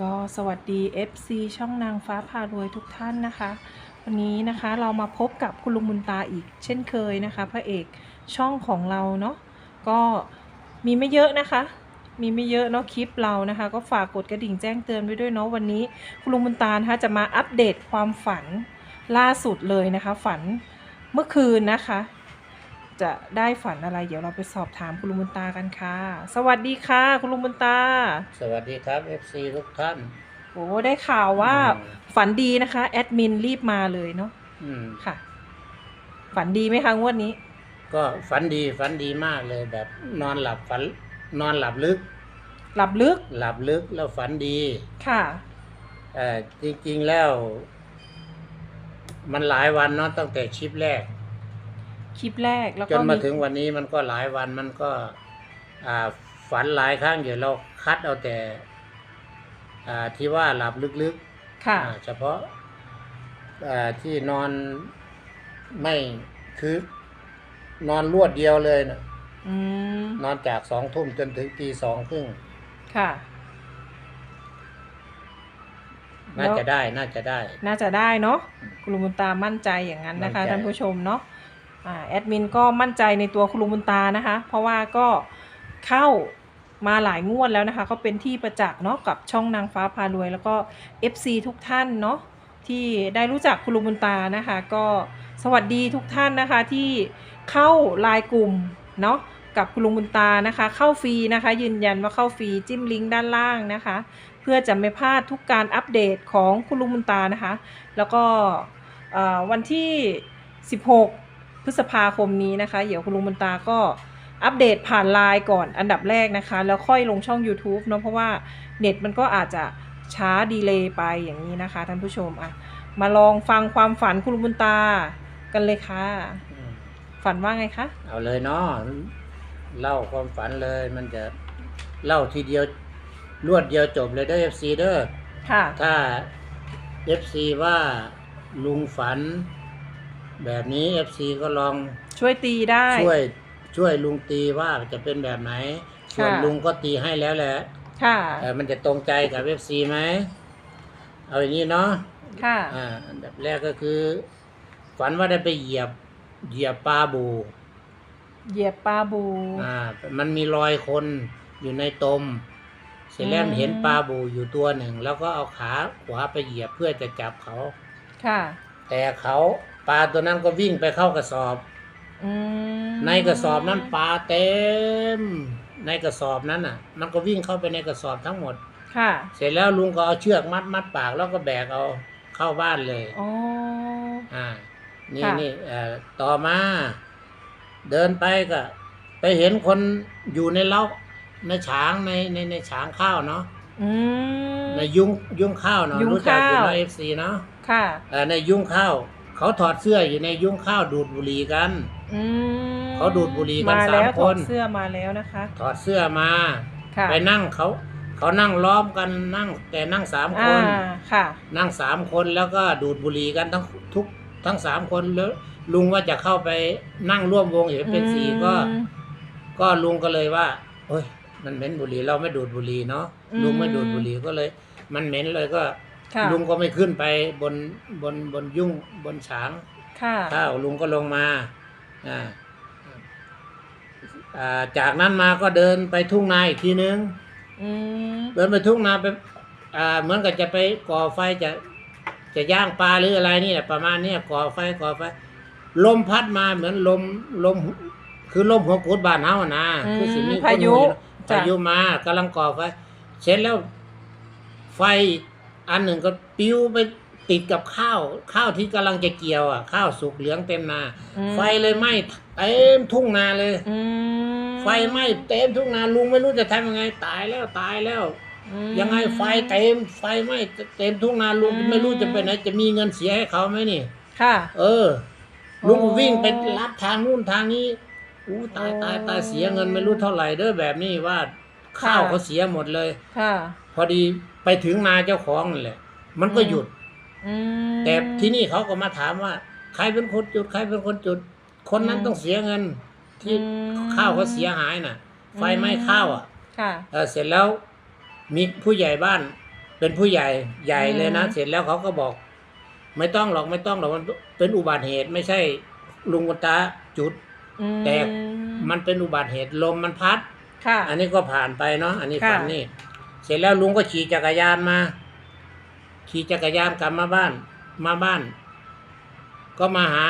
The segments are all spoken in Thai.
ก็สวัสดี FC ช่องนางฟ้าพารวยทุกท่านนะคะ วันนี้นะคะเรามาพบกับคุณลุงบุญตาอีกเช่นเคยนะคะ พระเอกช่องของเราเนาะก็มีไม่เยอะนะคะ มีไม่เยอะเนาะคลิปเรานะคะ ก็ฝากกดกระดิ่งแจ้งเตือนไว้ด้วยเนาะวันนี้คุณลุงบุญตานะคะจะมาอัปเดตความฝันล่าสุดเลยนะคะ ฝันเมื่อคืนนะคะ จะได้ฝันอะไร เดี๋ยวเราไปสอบถามคุณลุงบุญตากันค่ะ สวัสดีค่ะ คุณลุงบุญตา สวัสดีครับ FC ทุกท่าน โอ้ได้ข่าวว่าอืม ฝันดีนะคะ แอดมินรีบมาเลยเนาะอืม ค่ะ ฝันดีไหมคะงวดนี้ ก็ฝันดีฝันดีมากเลยแบบนอนหลับฝันนอนหลับลึก หลับลึกหลับลึกแล้วฝันดีค่ะ เอ่อจริงๆแล้ว มันหลายวันเนาะตั้งแต่คลิปแรก คลิปแรกแล้วจก็นมาถึงวันนี้มันก็หลายวันมันก็อ่าฝันหลายครั้งอยู่เราคัดเอาแต่อ่าที่ว่าหลับลึกๆค่ะ อ่าเฉพาะอ่าที่นอนไม่คือนอนรวดเดียวเลยนะอืมนอนจากสองทุ่มจนถึงตีสองครึ่งค่ะ น่าจะได้น่าจะได้ น่าจะได้เนาะคุณลุงบุญตามั่นใจอย่างนั้นนะคะมั่นใจ ท่านผู้ชมเนาะอ่า แอดมินก็มั่นใจในตัวคุณลุงบุญตานะคะ เพราะว่าก็เข้ามาหลายงวดแล้วนะคะ ก็เป็นที่ประจักษ์เนาะกับช่องนางฟ้าพารวย แล้วก็ FC ทุกท่านเนาะที่ได้รู้จักคุณลุงบุญตานะคะ ก็สวัสดีทุกท่านนะคะที่เข้าไลายกลุ่มเนาะกับคุณลุงบุญตานะคะ เข้าฟรีนะคะ ยืนยันว่าเข้าฟรีจิ้มลิงก์ด้านล่างนะคะ เพื่อจะไม่พลาดทุกการอัปเดตของคุณลุงบุญตานะคะ แล้วก็วันที่ 16 พฤษภาคมนี้นะคะ เดี๋ยวคุณลุงบุญตาก็อัปเดตผ่านไลน์ก่อนอันดับแรกนะคะ แล้วค่อยลงช่อง YouTube เนาะเพราะว่าเน็ตมันก็อาจจะช้าดีเลย์ไปอย่างนี้นะคะท่านผู้ชมอะมาลองฟังความฝันคุณลุงบุญตากันเลยค่ะอืมฝันว่าไงคะ เอาเลยเนาะเล่าความฝันเลยมันจะเล่าทีเดียวรวดเดียวจบเลยเด้อ FC เด้อค่ะ ถ้า FC ว่าลุงฝัน แบบนี้ FC ก็ลองช่วยตีได้ ช่วยช่วยลุงตีว่าจะเป็นแบบไหน ส่วนค่ะ ลุงก็ตีให้แล้วแหละค่ะ แต่มันจะตรงใจกับ FC ไหม เอาอย่างนี้เนาะ ค่ะ อ่าอันดับแรกก็คือ ฝันว่าได้ไปเหยียบ เหยียบปลาบูเหยียบปลาบู อ่า มันมีรอยคนอยู่ในตม เสร็จแล้วอืม เห็นปลาบูอยู่ตัวหนึ่ง แล้วก็เอาขาขวาไปเหยียบเพื่อจะจับเขา ค่ะ แต่เขา ปลาตัวนั้นก็วิ่งไปเข้ากระสอบ อืมในกระสอบนั้นปลาเต็ม ในกระสอบนั้นอะ มันก็วิ่งเข้าไปในกระสอบทั้งหมด ค่ะเสร็จแล้วลุงก็เอาเชือกมัดมัดปากแล้วก็แบกเอาเข้าบ้านเลย อ๋อ อ่า นี่ค่ะ นี่เอ่อต่อมา เดินไปก็ ไปเห็นคนอยู่ในเล้าในฉางในในในฉางข้าวเนาะอืม ในยุ้งยุ้งข้าวเนาะยุ้งรู้จักอยู่ข้าวในเอฟซีเนาะค่ะ เอ่อในยุ้งข้าว เขาถอดเสื้ออยู่ในยุ้งข้าวดูดบุหรี่กัน อืมเขาดูดบุหรี่กันมาแล้วสามถคอดนเสื้อมาแล้วนะคะ ถอดเสื้อมา ค่ะไปนั่งเขา เขานั่งล้อมกันนั่ง แต่นั่งสามคอ่าน ค่ะ นั่งสามคนแล้วก็ดูดบุหรี่กันทั้งทุกทั้งสามคนแล้ว ลุงว่าจะเข้าไปนั่งร่วมวงเห็นเป็นสี่ก็ อืม ก็ลุงก็เลยว่าเฮ้ย มันเหม็นบุหรี่เราไม่ดูดบุหรี่เนาะอืมลุงไม่ดูดบุหรี่ก็เลย มันเหม็นเลยก็ ค่ะลุงก็ไม่ขึ้นไปบนบนบนยุ่งบนฉางค่ะข้าวลุงก็ลงมาอ่าอ่าจากนั้นมาก็เดินไปทุ่งนาอีกทีนึง อืมเดินไปทุ่งนาไปอ่าเหมือนกับจะไปก่อไฟจะจะย่างปลาหรืออะไรนี่แหละประมาณเนี้ยก่อไฟก่อไฟ ลมพัดมาเหมือนลมลม คือลมหัวกุดบานเฮาอะนะอืคือสิ่งมนี้พายุ พายุมากำลังก่อไฟเสร็จแล้วไฟ อันหนึ่งก็ปิ้วไปติดกับข้าว ข้าวที่กำลังจะเกี่ยวอะ ข้าวสุกเหลืองเต็มนา อืมไฟเลยไหม้เต็มทุ่งนาเลย อืมไฟไหม้เต็มทุ่งนาลุงไม่รู้จะทำยังไงตายแล้วตายแล้ว อืม ยังไงไฟเต็มไฟไหม้เต็มทุ่งนาลุงอืม ไม่รู้จะไปไหนจะมีเงินเสียให้เขาไหมนี่ ค่ะ เออ ลุงโอ้วิ่งไปรับทางนู่นทางนี้อู้ตายโอ้ตายตายเสียเงินไม่รู้เท่าไหร่เด้อแบบนี้ว่า ข้าวค่ะเขาเสียหมดเลย ค่ะ พอดี ไปถึงนาเจ้าของนั่นแหละ มันก็อืมหยุด อืมแต่ที่นี่เขาก็มาถามว่า ใครเป็นคนจุด ใครเป็นคนจุด คนนั้นอืมต้องเสียเงิน ที่อืม ข้าวเขาเสียหายน่ะ ไฟไหม้ข้าวอะค่ะ เออเสร็จแล้วมีผู้ใหญ่บ้าน เป็นผู้ใหญ่ใหญ่เลยนะ อืม เสร็จแล้วเขาก็บอก ไม่ต้องหรอกไม่ต้องหรอกมันเป็นอุบัติเหตุไม่ใช่ลุงกุนตาจุด อืมแต่ มันเป็นอุบัติเหตุลมมันพัด ค่ะ อันนี้ก็ผ่านไปเนาะอันนี้ค่ะ ฝันนี่ เสร็จแล้วลุงก็ขี่จักรยานมา ขี่จักรยานกลับมาบ้าน มาบ้าน ก็มาหา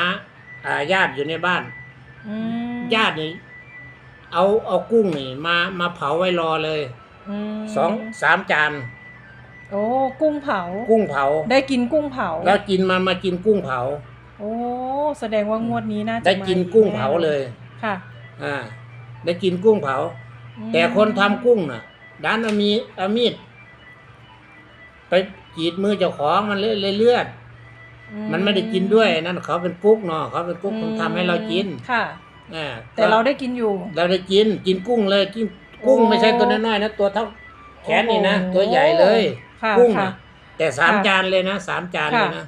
อ่าญาติอยู่ในบ้าน อืมญาตินี่เอาเอากุ้งนี่มามาเผาไว้รอเลยมสองสามจาน โอ้กุ้งเผา กุ้งเผา ได้กินกุ้งเผาแล้วกินมามากินกุ้งเผา โอ้แสดงว่างวดนี้น่าจะได้กินมาอีกุ้งเผาเลย ค่ะอ่า ได้กินกุ้งเผา อืมแต่คนทำกุ้งน่ะ ด้านเอามีเอามีดไปกรีดมือเจ้าของมันเลยเลยเลือด มันไม่ได้กินด้วยนั่นเขาเป็นกุ๊กเนาะเขาเป็นกุ๊กอืมทำให้เรากินค่ะอ่าแต่เราได้กินอยู่ เราได้กินกินกุ้งเลยกินกุ้งโอ้ไม่ใช่ตัวน้อยๆนะตัวเท่าแขนนี่นะโอ้โหตัวใหญ่เลยค่ะกุ้งค่ะน่ะแต่สามค่ะจานเลยนะสามจานค่ะเลยนะ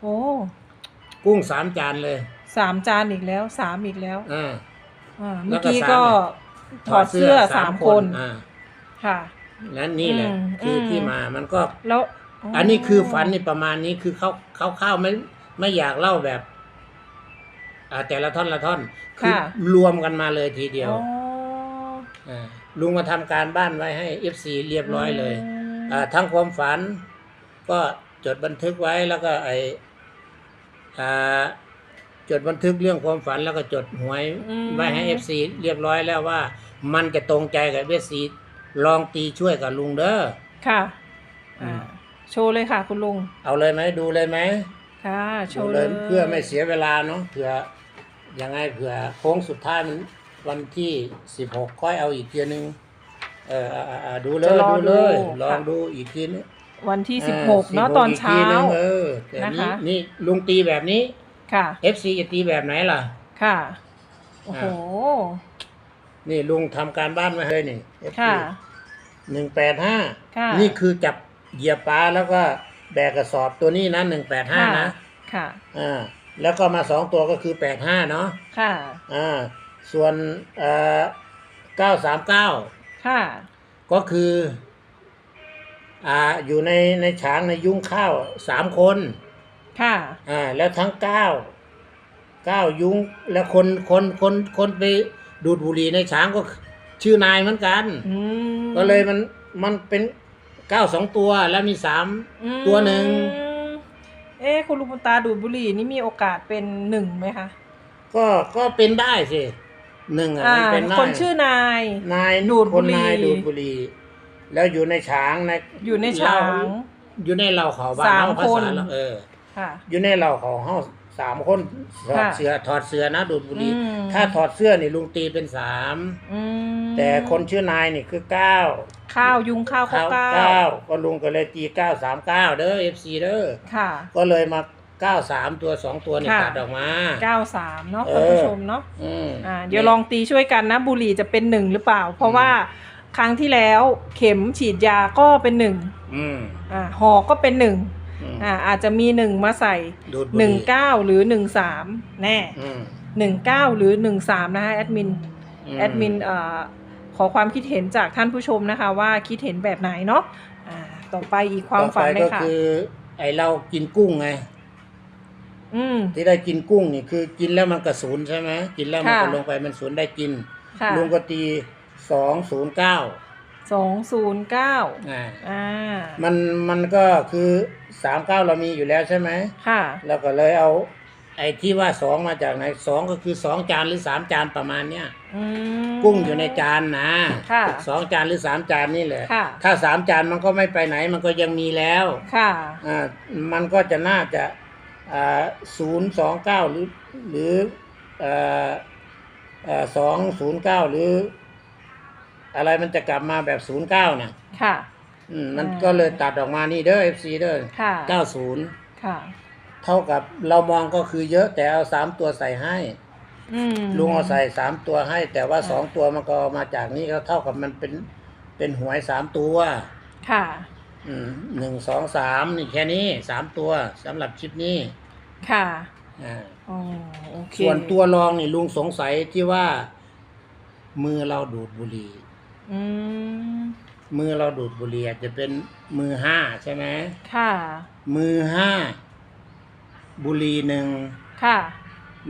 โอ้กุ้งสามจานเลยสามจานอีกแล้วสามอีกแล้วอ่าอ่าแล้เมื่วอก็กี้สามก็ถอดเสื้อสามคนอ่า ค่ะ นั่นนี่แหละ อืมคืออม ที่มามันก็ แล้วอันนี้คือฝันนี่ประมาณนี้คือเขาเขาเข้าไม่ไม่อยากเล่าแบบอ่าแต่ละท่อนละท่อนคือรวมกันมาเลยทีเดียวอ๋ออ่าลุงมาทำการบ้านไว้ให้เอฟซีเรียบร้อยเลยมอ่าทั้งความฝัน ก็จดบันทึกไว้แล้วก็ไออ่าจดบันทึกเรื่องความฝันแล้วก็จดหวยอืมไว้ให้เอฟซีเรียบร้อยแล้วว่า มันจะตรงใจกับเอฟซี ลองตีช่วยกับลุงเด้อ ค่ะอือ่ามโชว์เลยค่ะ คุณลุง เอาเลยไหมดูเลยไหมค่ะ โชดูว์เลเลยยเพื่อไม่เสียเวลาเนาะเผื่อยังไงเผื่อโค้งสุดท้ายมันวันที่สิบหกค่อยเอาอีกทีนึงเอออ่าอ่าอ่าดูเลยจะรอดูเลยดูลองค่ะดูอีกทีนึงวันที่อ่าสิบหกเนาะ16ตอนเช้า กทีนึงเออแต่นะนี่คะ นี่ลุงตีแบบนี้ ค่ะ FC จะตีแบบไหนล่ะ ค่ะ โอ้โห นี่ลุงทำการบ้านมาให้นี่ FC ค่ะ หนึ่งแปดห้าค่ะ นี่คือจับเหยียบปลาแล้วก็แบกกระสอบตัวนี้นะหนึ่งแปดห้าค่ะนะค่ะ อ่าแล้วก็มาสองตัวก็คือแปดห้าเนาะค่ะ อ่าส่วนเอ่อเก้าสามเก้าค่ะ ก็คืออ่าอยู่ในในฉางในยุ้งข้าวสามคนค่ะ อ่าแล้วทั้งเก้าเก้ายุ้งแล้วคนคนคนคนไป ดูดบุหรี่ในฉางก็ชื่อนายเหมือนกัน อืมก็เลยมันมันเป็นเก้าสองตัวแล้วมีสาม อืมตัวหนึ่ง เอ๊ะคุณลุงคุณตาดูดบุหรี่นี่มีโอกาสเป็นหนึ่งไหมคะก็ก็เป็นได้สิหนึ่งอะอ่ามันเป็นได้คนชื่อนาย นายดูดบุหรี่ คนนายดูดบุหรี่แล้วอยู่ในฉางในอยู่ในฉาง อยู่ในเราเขาบ้านสามเฮาภาคน ษาเราเออ ค่ะ อยู่ในเราของเฮา สามคนถอดค่ะเสื้อถอดเสื้อนะดูดบุหรี่อืม ถ้าถอดเสื้อนี่ลุงตีเป็นสามอืมแต่คนชื่อนายนี่คือเก้าข้าวยุงข้าวข้าเขาวเก้าเก้าก็ลุงก็เลยตีเก้าสามเก้าเด้อเอฟซีเด้อค่ะ ก็เลยมาเก้าสามตัวสองตัวนี่ค่ะ ตัดออกมา เก้าสามเนาะเออคุณผู้ชมเนาะอืมอ่าเดี๋ยวลองตีช่วยกันนะ บุหรี่จะเป็นหนึ่งหรือเปล่า เพราะว่าครั้งที่แล้วเข็มฉีดยาก็เป็นหนึ่งอืมอ่าหอกก็เป็นหนึ่ง อืมอ่าอาจจะมีหนึ่งมาใส่ดูดบุหหนึ่งรี่เก้าหรือหนึ่งสามแน่อืมหนึ่งเก้าหรือหนึ่งสามนะคะแอดมินมแอดมินเอ่อขอความคิดเห็นจากท่านผู้ชมนะคะ ว่าคิดเห็นแบบไหนเนาะอ่าต่อไปอีกความฝันต่อไปเลยก็ค่ะ คือ ไอเรากินกุ้งไง อืม ที่ได้กินกุ้งนี่คือกินแล้วมันกระสูนใช่ไหมกินแล้วมันค่ะ ก็ลงไปมันสูนได้กินค่ะลุงก็ตีสองศูนย์เก้า สองศูนย์เก้าอ่าอ่ามันมันก็คือสามเก้าเรามีอยู่แล้วใช่ไหมค่ะ แล้วก็เลยเอา ไอ้ที่ว่าสองมาจากไหนสองก็คือสองจานหรือสามจานประมาณเนี้ยอืม กุ้งอยู่ในจานนะค่ะสองจานหรือสามจานนี่แหละ ค่ะ ถ้าสามจานมันก็ไม่ไปไหนมันก็ยังมีแล้วค่ะ อ่ามันก็จะน่าจะอ่าศูนย์สองเก้าหรือหรือเอ่อเอ่อสองศูนย์เก้าหรือ อะไรมันจะกลับมาแบบศูนย์เก้าเนี่ยค่ะ อืมมันอ่า ก็เลยตัดออกมานี่เด้อเอฟซีเด้อค่ะเก้าศูนย์ค่ะ เท่ากับเรามองก็คือเยอะแต่เอาสามตัวใส่ให้ อืม ลุงเอาใส่สามตัวให้ แต่ว่าอ่า สองตัวมันก็มาจากนี้ก็เท่ากับมันเป็นเป็นหวยสามตัวค่ะ อืมหนึ่งสองสามนี่แค่นี้สามตัวสำหรับคลิปนี้ค่ะอ่า อ๋อโอเคส่วนตัวรองนี่ลุงสงสัยที่ว่า มือเราดูดบุหรี่ อืมมือเราดูดบุหรี่อาจจะเป็นมือห้าใช่ไหมค่ะ มือห้าบุหรี่หนึ่งค่ะ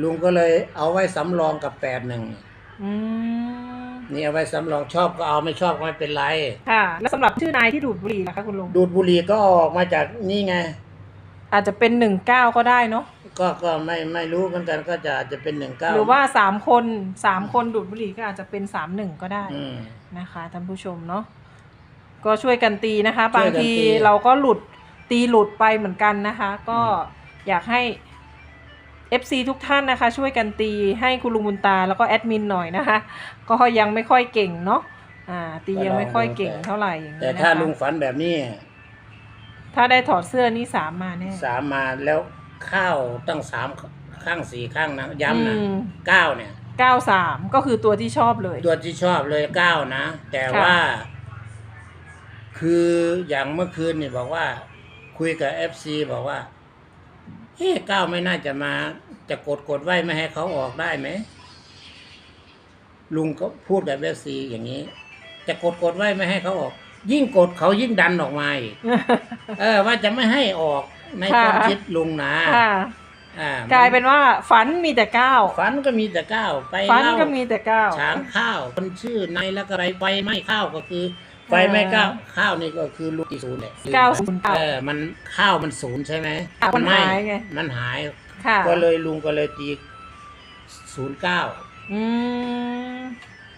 ลุงก็เลยเอาไว้สำรองกับแปดหนึ่งอืมนี่เอาไว้สำรองชอบก็เอาไม่ชอบก็ไม่เป็นไร ค่ะ แล้วสำหรับชื่อนายที่ดูดบุหรี่นะคะคุณลุงดูดบุหรี่ก็ออกมาจากนี่ไง อาจจะเป็นหนึ่งเก้าก็ได้เนาะ ก็ก็ไม่ไม่รู้เหมือนกันก็จะอาจจะเป็นหนึ่งเก้าหรือว่าสามคนสามคนดูดบุหรี่ก็อาจจะเป็นสามหนึ่งก็ได้อืม นะคะท่านผู้ชมเนาะก็ช่วยกันตีนะคะ ช่บาวยงกันตี ทีเราก็หลุดตีหลุดไปเหมือนกันนะคะ ก็อยากให้ FC ทุกท่านนะคะ ช่วยกันตีให้คุณลุงบุญตาแล้วก็แอดมินหน่อยนะคะ ก็ยังไม่ค่อยเก่งเนาะอ่า ตียังไม่ค่อยเก่งเท่าไหร่อย่างแต่นี้นะถ้าคะลุงฝันแบบนี้ถ้าได้ถอดเสื้อนี่สามมาแน่สามมาแล้ว ข้าวตั้งสามข้างสี่ข้างนะย้ำนะอืมเก้าเนี่ย เก้าสามก็คือตัวที่ชอบเลย ตัวที่ชอบเลยเก้านะ แต่ค่ะ ว่า คืออย่างเมื่อคืนนี่บอกว่า คุยกับเอฟซีบอกว่าเฮ้เก้าไม่น่าจะมา จะกดกดไว้ไม่ให้เขาออกได้ไหมลุงก็พูดกับเอฟซีอย่างนี้ จะกดกดไว้ไม่ให้เขาออก ยิ่งกดเขายิ่งดันออกมาอีกเออ ว่าจะไม่ให้ออกในค่ะ ความคิดลุงนะค่ะ อ่ากลายเป็นว่าฝันมีแต่เก้าฝันก็มีแต่เก้าไปฝันเล่าก็มีแต่เก้าช้างข้าวคนชื่อนายแล้วก็ไรไฟไหม้ข้าวก็คือไฟไหม้ข้าวข้าวนี่ก็คือลูกที่ศูนย์แหละเก้าศูนย์เก้าเออมันข้าวมันศูนย์ใช่ไหมอะมันหหายไง มันหาย ค่ะก็เลยลุงก็เลยตีศูนย์เก้า อืม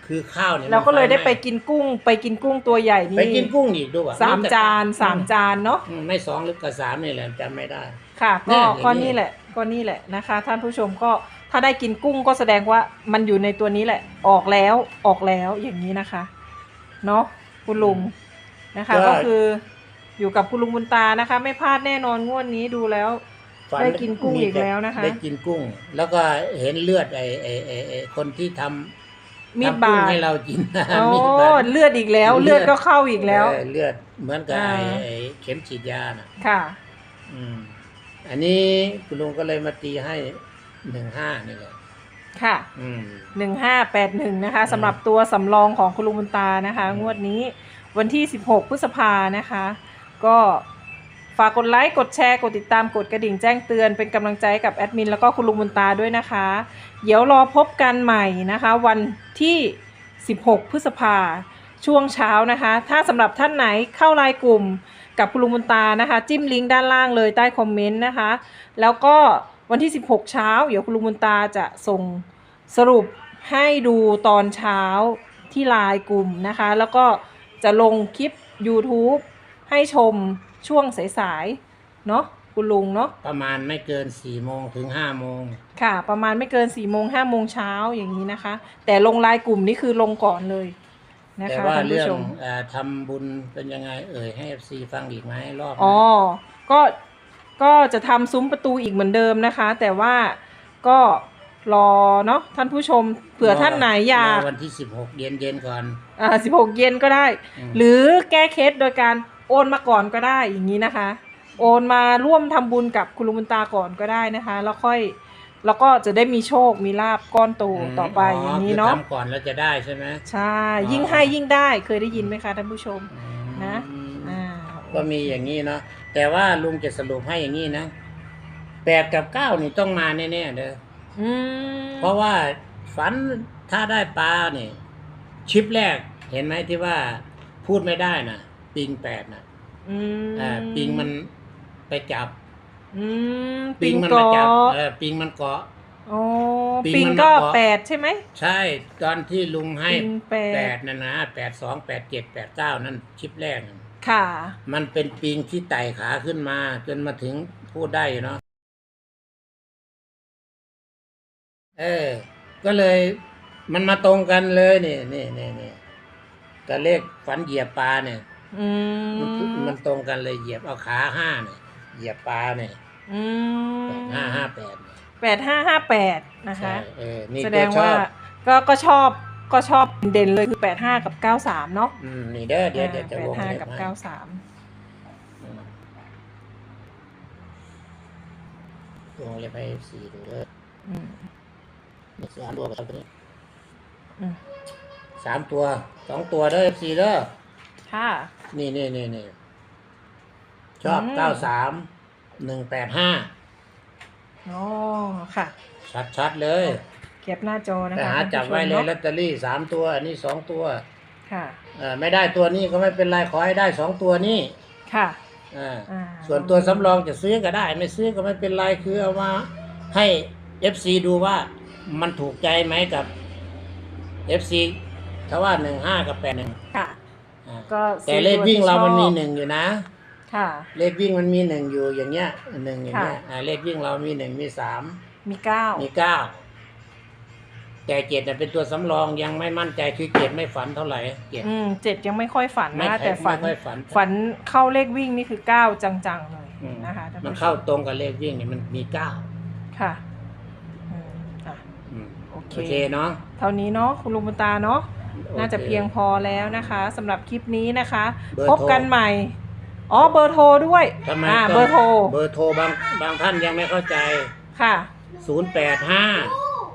คือข้าวเนี่ยเราก็เลยได้ไปมันฟหม้กินกุ้ง ไปกินกุ้งตัวใหญ่นี่ไปกินกุ้งอีกด้วยสามจานสามจานเนาะอืมไม่สองหรือก็สามนี่แหละจำไม่ได้ ค่ะเนี่ก็ยอย่างนี้ก็นี่แหละก็นี่แหละนะคะ ท่านผู้ชมก็ถ้าได้กินกุ้งก็แสดงว่ามันอยู่ในตัวนี้แหละ ออกแล้วออกแล้วอย่างนี้นะคะเนาะคุณลุงนะคะ ก็คืออยู่กับคุณลุงบุญตานะคะ ไม่พลาดแน่นอนงวดนี้ดูแล้วฝัได้กินกุ้งอีกแล้วนะคะ ได้กินกุ้ง แล้วก็เห็นเลือดไอ้ไอ้ไอ้ไอ้คนที่ทำ มีดทำกุ้งบาดให้เรากินโอ้มีดบาดเลือดอีกแล้ว เลืเลืออดดก็เข้าอีกแล้วเออเลือดเหมือนกับอ่าไอ้ไอ้เข็มฉีดยาน่ะ ค่ะ อืม อันนี้คุณลุงก็เลยมาตีให้หนึ่งห้านี่แหละค่ะอืมหนึ่งห้าแปดหนึ่งนะคะอืมสำหรับตัวสำรองของคุณลุงบุญตานะคะอืมงวดนี้วันที่16พฤษภานะคะ ก็ ฝากกดไลค์ กดแชร์ กดติดตาม กดกระดิ่งแจ้งเตือน เป็นกำลังใจกับแอดมินแล้วก็คุณลุงบุญตาด้วยนะคะ เดี๋ยวรอพบกันใหม่นะคะ วันที่ 16 พฤษภาช่วงเช้านะคะ ถ้าสำหรับท่านไหนเข้าไลน์กลุ่มกับคุณลุงบุญตานะคะ จิ้มลิงก์ด้านล่างเลยใต้คอมเมนต์นะคะ แล้วก็วันที่ 16 เช้า เดี๋ยวคุณลุงบุญตาจะส่งสรุปให้ดูตอนเช้าที่ไลน์กลุ่มนะคะ แล้วก็จะลงคลิป YouTube ให้ชม ช่วงสายๆเนาะคุณลุงเนาะประมาณไม่เกินสี่โมงถึงห้าโมงค่ะ ประมาณไม่เกิน4ี่โมงห้าโมงเช้าอย่างนี้นะคะ แต่ลงไลน์กลุ่มนี่คือลงก่อนเลยนะแต่คะว่าท่านเรื่ผู้องชม เออทำบุญเป็นยังไงเอ่ยให้เอฟซีฟังอีกไหมรอบหน้า อ๋อ ก็ ก็จะทำซุ้มประตูอีกเหมือนเดิมนะคะ แต่ว่าก็รอเนาะท่านผู้ชมเผื่อท่านไหนอยากรวันที่สิบหกเย็นเย็นๆก่อนอ่าสิบหกเย็นก็ได้อืมหรือแก้เคสโดยการ โอนมาก่อนก็ได้อย่างนี้นะคะ โอนมาร่วมทำบุญกับคุณลุงบุญตาก่อนก็ได้นะคะ แล้วค่อยแล้วก็จะได้มีโชคมีลาบก้อนโตต่อไปอย่างนี้เนาะคือทำก่อนแล้วจะได้ใช่ไหมใช่อ๋อยิ่งให้ยิ่งได้เคยได้ยินไหมคะท่านผู้ชมอืมนะอ่าก็มีอย่างนี้เนาะแต่ว่าลุงจะสรุปให้อย่างนี้นะแปดกับเก้านี่ต้องมาแน่ๆเด้ออืมเพราะว่าฝันถ้าได้ปลาเนี่ยชิปแรกเห็นไหมที่ว่าพูดไม่ได้นะ ปิงแปดนะอืมอ่าปิงมันไปจับ อืมปิงมันเกมาจับาะเออปิงมันเกาะ อ๋อปิงปิงมันมาก็เกาะ แปดใช่ไหมใช่ ตอนที่ลุงให้ปิงแปแปดดนั่นนะแปดสองแปดเจ็ดแปดเก้านั่นชิปแรกนั่นค่ะ มันเป็นปิงที่ไต่ขาขึ้นมา จนมาถึงพูดได้อยู่เนาะเออ ก็เลยมันมาตรงกันเลยนี่นี่นี่นี่กับเลขฝันเหยียบปลาเนี่ย อืมันมมันตรงกันเลยเหยียบเอาขาห้าเนี่ยเหยียบปลาเนี่ยอืมห้าห้าแปดเนี่ยแปดห้าห้าแปดนะคะใช่เออนี่แสดตัวงชอว่าบก็ก็ชอบก็ชอบเด่นเลยคือแปดห้ากับเก้าสามเนาะอืมนี่เด้อเดี๋ยวเดี๋ยวจะแปวดงห้าเล็บกับให้เก้าสามวงเล็บให้สี่ดูเด้ออืมนี่สามตัวกับตัวนี้อืมสามตัวสองตัวเด้อสี่เด้อ ค่ะ นี่นี่นี่นี่ชอบอืม เก้าสามหนึ่งแปดห้าอ๋อค่ะ ชัดชัดๆเลย เก็บหน้าจอนะแต่คะหาท่านผู้จับชมไว้เลยลอเนาะตเตอรี่สามตัว อันนี้สองตัวค่ะเอ่อไม่ได้ตัวนี้ก็ไม่เป็นไรขอให้ได้สองตัวนี้ค่ะอ่าอ่าส่วนตัวสำรองจะซื้อก็ได้ ไม่ซื้อก็ไม่เป็นไรคือเอามาให้ FC ดูว่ามันถูกใจไหมกับ FC ถ้าว่าหนึ่งห้ากับแปดหนึ่งค่ะ ก็แต่เลขวิ่งเรามันมีซื้อตัวที่ชอบหนึ่งอยู่นะ ค่ะ เลขวิ่งมันมีหนึ่งอยู่อย่างเงี้ยหนึ่งอย่างเงี้ยค่ะอ่าเลขวิ่งเรามีหนึ่งมีสามมีเก้ามีเก้าแต่เจ็ดน่ะเป็นตัวสำรองยังไม่มั่นใจคือเจ็ดไม่ฝันเท่าไหร่เจ็ดอืมเจ็ดยังไม่ค่อยฝันไม่นะค่อยแต่ฝัน ไม่ค่อยฝัน ฝันเข้าเลขวิ่งนี่คือเก้าจังๆเลยอืมนะคะท่านมันผู้ชเข้าตรงกับเลขวิ่งเนี่ยมันมีเก้าค่ะอืมอะ อืมโอเค โอเคเนาะ เท่านี้เนาะคุณลุงบุญตาเนาะโอค น่าจะเพียงพอแล้วนะคะสำหรับคลิปนี้นะคะเบอร์พบกันโทรใหม่ อ๋อเบอร์โทรด้วยทำไมอ่าต้องเบอร์โทร เบอร์โทรบางบางท่านยังไม่เข้าใจ ค่ะ ศูนย์แปดห้า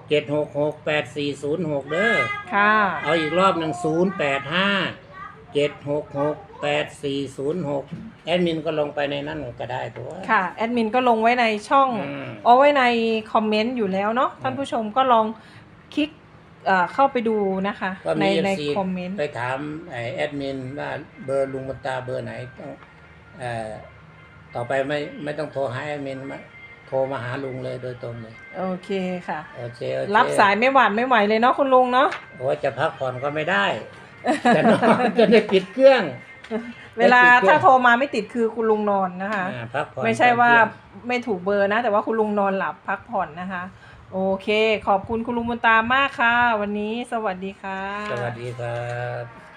เจ็ดหกหกแปดสี่ศูนย์หกเด้อ ค่ะ เอาอีกรอบหนึ่งศูนย์แปดห้าเจ็ดหกหกแปดสี่ศูนย์หกแอดมินก็ลงไปในนั้นก็ได้ตัวค่ะ แอดมินก็ลงไว้ในช่อง อืม เอาไว้ในคอมเมนต์อยู่แล้วเนาะท่านผู้ชมก็ลองคลิก เอ่อเข้าไปดูนะคะ ก็ในมีเอในซีคอมเมนต์ ไปถามไอแอดมินว่าเบอร์ลุงบรรตาเบอร์ไหนต้องเอ่อต่อไปไม่ไม่ต้องโทรหาแอดมินมาโทรมาหาลุงเลยโดยตรงเลยโอเคค่ะ โอเคโอเครับสายไม่หวานไม่ไหวเลยเนาะคุณลุงเนาะ โอ้ยจะพักผ่อนก็ไม่ได้ จะนอนจะได้ปิดเครื่อง เวลาไม่ติดเครื่องถ้าโทรมาไม่ติดคือคุณลุงนอนนะคะ อ่าพักผ่อนไม่ใช่ว่าตอนเที่ยง ไม่ถูกเบอร์นะ แต่ว่าคุณลุงนอนหลับพักผ่อนนะคะ โอเค ขอบคุณคุณลุงบุญตามากค่ะ วันนี้สวัสดีค่ะ สวัสดีครับ